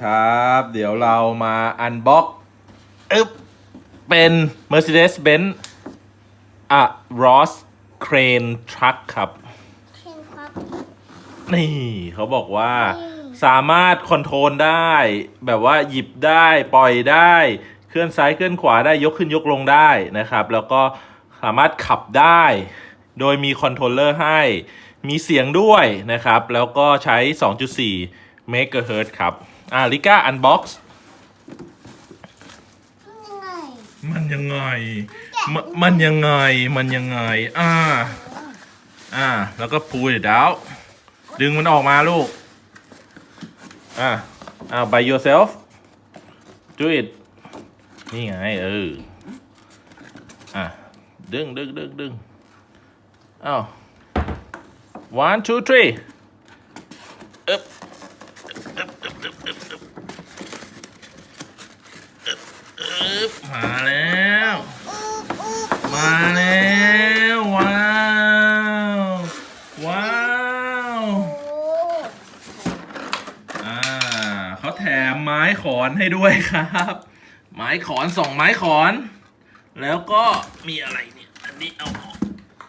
ครับ เดี๋ยวเรามาอันบ็อกอึ๊บเป็น Mercedes-Benz อะ Ross Crane Truck ครับ เคนครับนี่เขาบอกว่าอืมสามารถคอนโทรลได้ แบบว่าหยิบได้ปล่อยได้ เคลื่อนซ้ายเคลื่อนขวาได้ยกขึ้นยกลงได้นะครับ แล้วก็สามารถขับได้ โดยมีคอนโทรลเลอร์ให้ มีเสียงด้วยนะครับ แล้วก็ใช้ 2.4 เมกะเฮิรตซ์ครับ À Lý Cá unbox. Mình nhận người M Mình nhận người Mình nhận người อ่าอ่าแล้วก็ pull it out Đừng nó ออกมา, lục. À. À. by yourself. Do it. นี่ไงเอออ่ะดึงดึงดึงดึงอ้าว ừ. à, one two three. บมาแล้วอุ๊บอุ๊บมาแล้วว้าวว้าวโอ้อ่าเขาแถมไม้ขอนให้ด้วยครับ ไม้ขอนสองไม้ขอน แล้วก็มีอะไรเนี่ยอันนี้เอาออก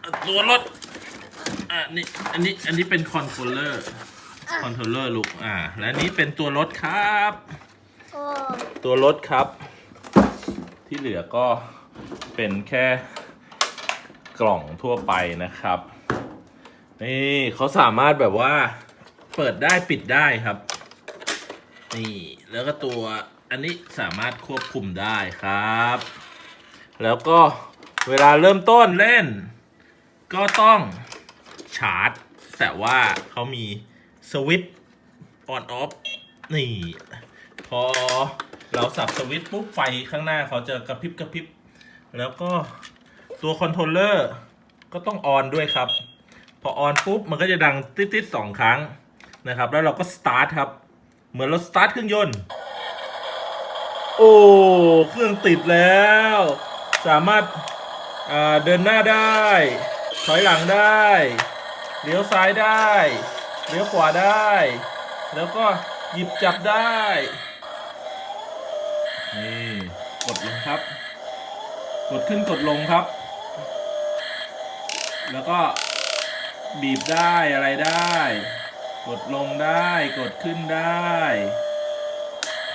เอาตัวรถอ่านี่อันนี้อันนี้เป็นคอนโทรลเลอร์คอนโทรลเลอร์ลูกอ่า และอันนี้เป็นตัวรถครับโอ้ตัวรถครับ ที่เหลือก็เป็นแค่กล่องทั่วไปนะครับ นี่เขาสามารถแบบว่าเปิดได้ปิดได้ครับ นี่แล้วก็ตัวอันนี้สามารถควบคุมได้ครับ แล้วก็เวลาเริ่มต้นเล่น ก็ต้องชาร์จ แต่ว่าเขามีสวิตช์ออนออฟนี่ พอ เราสับสวิตช์ปุ๊บไฟข้างหน้าเขาจะกระพริบกระพริบ แล้วก็ตัวคอนโทรลเลอร์ก็ต้องออนด้วยครับ พอออนปุ๊บมันก็จะดังติ๊ดๆสองครั้งนะครับ แล้วเราก็สตาร์ทครับ เหมือนเราสตาร์ทเครื่องยนต์ โอ้เครื่องติดแล้ว สามารถเดินหน้าได้ ถอยหลังได้เลี้ยวซ้ายได้เลี้ยวขวาได้ แล้วก็หยิบจับได้ นี่กดลงครับ กดขึ้นกดลงครับ แล้วก็บีบได้อะไรได้ กดลงได้กดขึ้นได้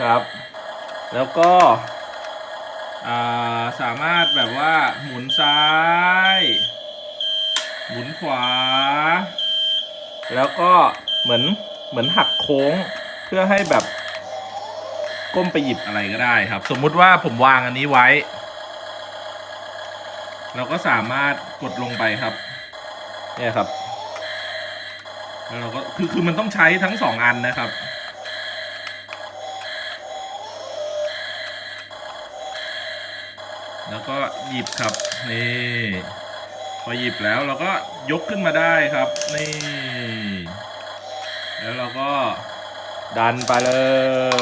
ครับ แล้วก็สามารถแบบว่าหมุนซ้าย หมุนขวา แล้วก็เหมือนเหมือนหักโค้งเพื่อให้แบบ ก้มไปหยิบอะไรก็ได้ครับ สมมุติว่าผมวางอันนี้ไว้ เราก็สามารถกดลงไปครับ เนี่ยครับ แล้วเราก็คือคือมันต้องใช้ทั้งสองอันนะครับ แล้วก็หยิบครับนี่พอหยิบแล้วเราก็ยกขึ้นมาได้ครับนี่แล้วเราก็ดันไปเล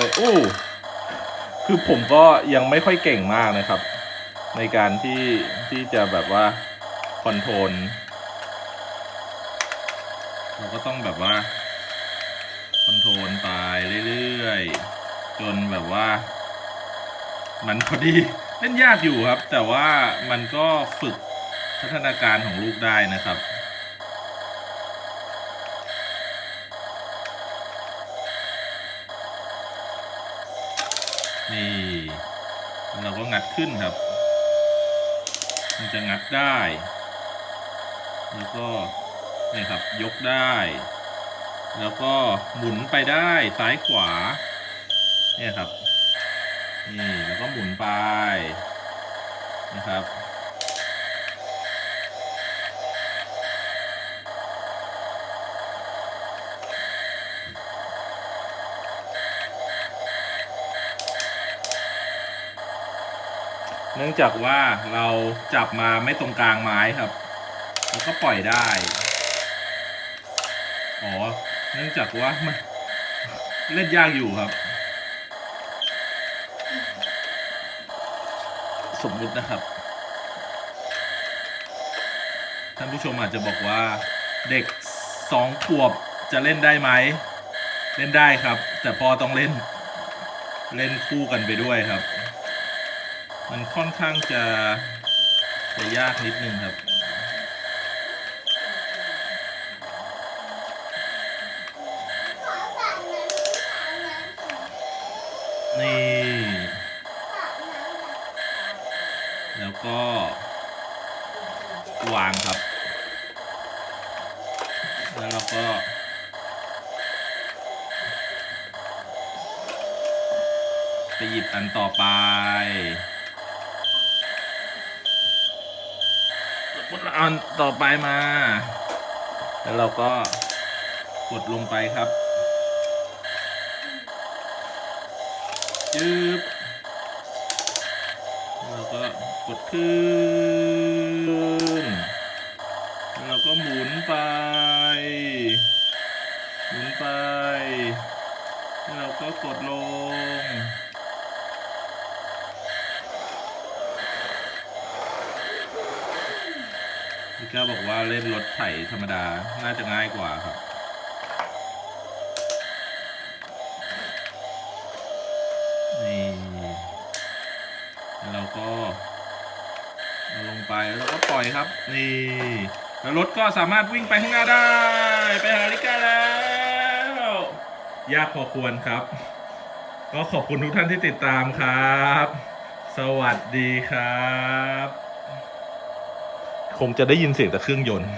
ย อู้ คือผมก็ยังไม่ค่อยเก่งมากนะครับ ในการที่ที่จะแบบว่าคอนโทรลเราก็ต้องแบบว่าคอนโทรลไปเรื่อยๆ จนแบบว่า มันพอดีเล่นยากอยู่ครับ แต่ว่ามันก็ฝึกพัฒนาการของลูกได้นะครับ นี่เราก็งัดขึ้นครับ มันจะงัดได้ แล้วก็นี่ครับยกได้ แล้วก็หมุนไปได้ซ้ายขวา เนี่ยครับ นี่แล้วก็หมุนไปนะครับ เนื่องจากว่าเราจับมาไม่ตรงกลางไม้ครับแล้วก็ปล่อยได้ อ๋อ เนื่องจากว่ามันเล่นยากอยู่ครับ สมมุตินะครับ ท่านผู้ชมอาจจะบอกว่าเด็กสองขวบจะเล่นได้ไหม เล่นได้ครับ แต่พอต้องเล่น เล่นคู่กันไปด้วยครับ มันค่อนข้างจะจะยากนิดนึงครับ นี่ แล้วก็ วางครับ แล้วเราก็ไปหยิบอันต่อไปกด อันต่อไปมา แล้วเราก็กดลงไปครับจึ๊บแล้วก็กดขึ้นแล้วเราก็หมุนไป หมุนไป แล้วเราก็กดลง พี่ก้าบอกว่าเล่นรถไถธรรมดา น่าจะง่ายกว่าครับนี่แล้วเราก็เอาลงไปแล้วเราก็ปล่อยครับ นี่ แล้วรถก็สามารถวิ่งไปข้างหน้าได้ ไปหาลิกาแล้ว ยากพอควรครับ ก็ขอบคุณทุกท่านที่ติดตามครับ สวัสดีครับ คงจะได้ยินเสียงแต่เครื่องยนต์